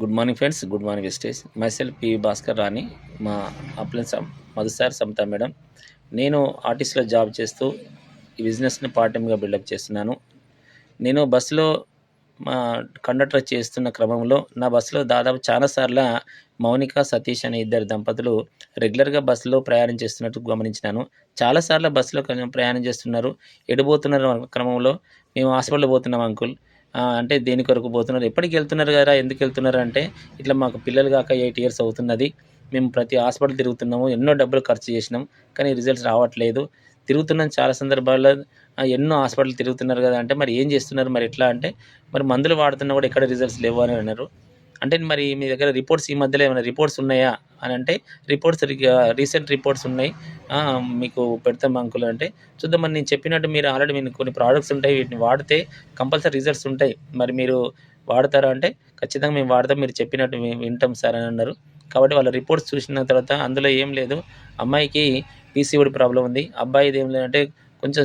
Good morning friends good morning విస్టేజ్ myself P Bhaskar Rani మా అప్లెన్స్ మధుసార్ Samata madam. నేను ఆర్టిస్ట్లో జాబ్ చేస్తూ ఈ బిజినెస్ని పార్ట్ టైమ్గా బిల్డప్ చేస్తున్నాను. నేను బస్సులో మా కండక్టర్ చేస్తున్న క్రమంలో నా బస్సులో దాదాపు చాలాసార్లు మౌనిక సతీష్ అనే ఇద్దరు దంపతులు రెగ్యులర్గా బస్సులో ప్రయాణం చేస్తున్నట్టు గమనించినాను. చాలాసార్లు బస్సులో ప్రయాణం చేస్తున్నారు. ఎడిపోతున్నారు క్రమంలో? మేము హాస్పిటల్ పోతున్నాం అంకుల్. అంటే దేని కొరకు పోతున్నారు? ఎప్పటికి వెళ్తున్నారు కదా ఎందుకు వెళ్తున్నారు అంటే ఇట్లా మాకు పిల్లలు కాక ఎయిట్ ఇయర్స్ అవుతున్నది. మేము ప్రతి హాస్పిటల్ తిరుగుతున్నాము. ఎన్నో డబ్బులు ఖర్చు చేసినాం. కానీ రిజల్ట్స్ రావట్లేదు. తిరుగుతున్నాం చాలా సందర్భాల్లో. ఎన్నో హాస్పిటల్ తిరుగుతున్నారు కదా అంటే మరి ఏం చేస్తున్నారు? మరి ఎట్లా అంటే మరి మందులు వాడుతున్నా కూడా ఎక్కడ రిజల్ట్స్ లేవు అని అన్నారు. అంటే మరి మీ దగ్గర రిపోర్ట్స్ ఈ మధ్యలో ఏమైనా రిపోర్ట్స్ ఉన్నాయా? అని అంటే రిపోర్ట్స్ రీసెంట్ రిపోర్ట్స్ ఉన్నాయి. మీకు పెడతాం అంకుల్ అంటే. చూద్దాం మరి నేను చెప్పినట్టు మీరు ఆల్రెడీ మీకు కొన్ని ప్రోడక్ట్స్ ఉంటాయి. వీటిని వాడితే కంపల్సరీ రిజల్ట్స్ ఉంటాయి. మరి మీరు వాడతారా అంటే ఖచ్చితంగా మేము వాడతాం. మీరు చెప్పినట్టు మేము వింటాం సార్ అని అన్నారు. కాబట్టి వాళ్ళ రిపోర్ట్స్ చూసిన తర్వాత అందులో ఏం లేదు. అమ్మాయికి పీసీఓడి ప్రాబ్లం ఉంది. అబ్బాయిది ఏం లేదంటే కొంచెం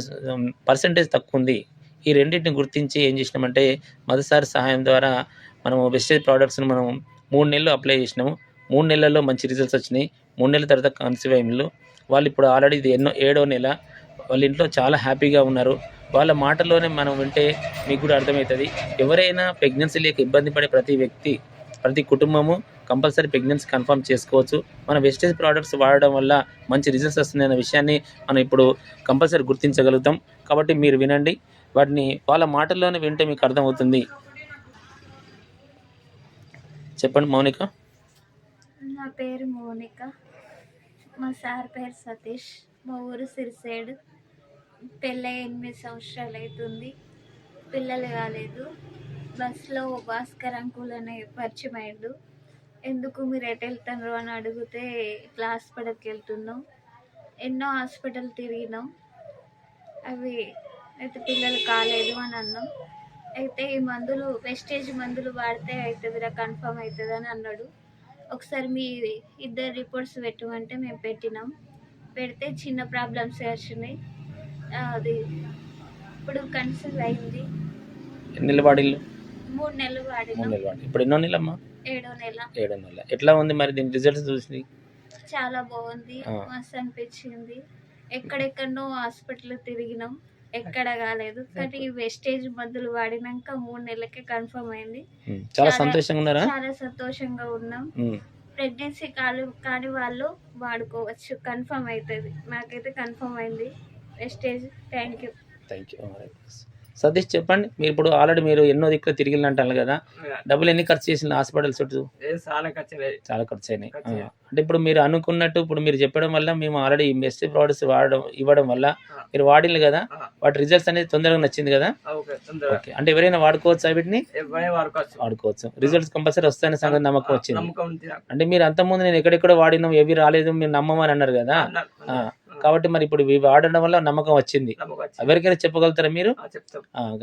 పర్సంటేజ్ తక్కువ ఉంది. ఈ రెండింటిని గుర్తించి ఏం చేసినామంటే మొదటిసారి సహాయం ద్వారా మనము వెస్టేజ్ ప్రోడక్ట్స్ని మనం మూడు నెలలు అప్లై చేసినాము. మూడు నెలల్లో మంచి రిజల్ట్స్ వచ్చినాయి. మూడు నెలల తర్వాత కన్సీవ్ అయ్యిండ్రు వాళ్ళు. ఇప్పుడు ఆల్రెడీ ఇది ఎన్నో ఏడో నెల. వాళ్ళ ఇంట్లో చాలా హ్యాపీగా ఉన్నారు. వాళ్ళ మాటల్లోనే మనం వింటే మీకు కూడా అర్థమవుతుంది. ఎవరైనా ప్రెగ్నెన్సీ లేక ఇబ్బంది పడే ప్రతి వ్యక్తి ప్రతి కుటుంబము కంపల్సరీ ప్రెగ్నెన్సీ కన్ఫర్మ్ చేసుకోవచ్చు. మన వెస్టేజ్ ప్రోడక్ట్స్ వాడడం వల్ల మంచి రిజల్ట్స్ వస్తున్నాయన్న విషయాన్ని మనం ఇప్పుడు కంపల్సరీ గుర్తించగలుగుతాం. కాబట్టి మీరు వినండి. వాటిని వాళ్ళ మాటల్లోనే వింటే మీకు అర్థమవుతుంది. చెప్పండి మౌనిక. నా పేరు మోనిక. మా సార్ పేరు సతీష్. మా ఊరు సిరిసేడు. పెళ్ళై ఎనిమిది సంవత్సరాలు అవుతుంది. పిల్లలు కాలేదు. బస్సులో భాస్కర్ అంకుల్ అనే పరిచయం అయ్యిండు. ఎందుకు మీరు ఎటు వెళ్తున్నారు అని అడిగితే ఇట్లా హాస్పిటల్కి వెళ్తున్నాం. ఎన్నో హాస్పిటల్ తిరిగినాం. అవి అయితే పిల్లలు కాలేదు అని అన్నాం. అయితే ఈ మందులు వెస్టేజ్ మందులు వాడితే అవుతుందిరా కన్ఫర్మ్ అవుతుంది అని అన్నాడు. ఒకసారి మీ ఇద్దరు రిపోర్ట్స్ పెట్టమంటే మేము పెట్టినాం. పెడితే చిన్న ప్రాబ్లమ్స్ వచ్చినాయి. అది ఇప్పుడు కన్సీవ్ అయింది. ఎన్ని నెలలు వాడిల్లు? మూడు నెలలు మూడు వాడి ఇప్పుడు ఎన్నో నెలమ్మా? ఏడో నెల. ఏడో నెల. ఎట్లా ఉంది మరి దీని రిజల్ట్స్ చూసి? చాలా బాగుంది. మస్తు అనిపించింది. ఎక్కడెక్కడనో హాస్పిటల్ తిరిగినాం. ఎక్కడ కాలేదు. కానీ ఈ వెస్టేజ్ మందులు వాడినాక మూడు నెలలకే కన్ఫర్మ్ అయింది. ఉమ్, చాలా సంతోషంగా ఉన్నారా? చాలా సంతోషంగా ఉన్నాం. ప్రెగ్నెన్సీ కాలు కాని వాళ్ళు వాడుకోవచ్చు. కన్ఫర్మ్ అవుతుంది నాకైతే కన్ఫర్మ్ అయింది. Wastage thank you thank you Satish చెప్పండి. మీరు ఇప్పుడు ఆల్రెడీ మీరు ఎన్నో దిక్కులు తిరిగి అంటారు కదా డబ్బులు ఎన్ని ఖర్చు చేసిన హాస్పిటల్ చుట్టూ? చాలా ఖర్చులే చాలా ఖర్చు అయినాయి. ఖర్చు. అంటే ఇప్పుడు మీరు అనుకున్నట్టు ఇప్పుడు మీరు చెప్పడం వల్ల మేము ఆల్రెడీ బెస్ట్ ప్రోడక్ట్స్ వాడడం ఇవ్వడం వల్ల. మీరు వాడిల్లు కదా. వాటి రిజల్ట్స్ అనేది తొందరగా నచ్చింది కదా. ఓకే అంటే ఎవరైనా వాడుకోవచ్చు వీటిని? వాడుకోవచ్చు. రిజల్ట్స్ కంపల్సరీ వస్తాయనే సంగతి నమ్మకం వచ్చింది. అంటే మీరు అంతకుముందు నేను ఎక్కడెక్కడ వాడినాం ఏవి రాలేదు మీరు నమ్మమని అన్నారు కదా. కాబట్టి మరి ఇప్పుడు ఇవి వాడడం వల్ల నమ్మకం వచ్చింది. ఎవరికైనా చెప్పగలుగుతారా మీరు?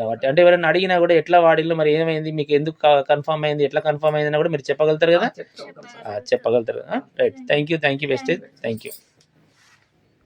కాబట్టి అంటే ఎవరైనా అడిగినా కూడా ఎట్లా వాడిల్లు మరి ఏమైంది మీకు ఎందుకు కన్ఫర్మ్ అయింది ఎట్లా కన్ఫర్మ్ అయింది కూడా మీరు చెప్పగలుగుతారు కదా? చెప్పగలుగుతారు right thank you thank you best thank you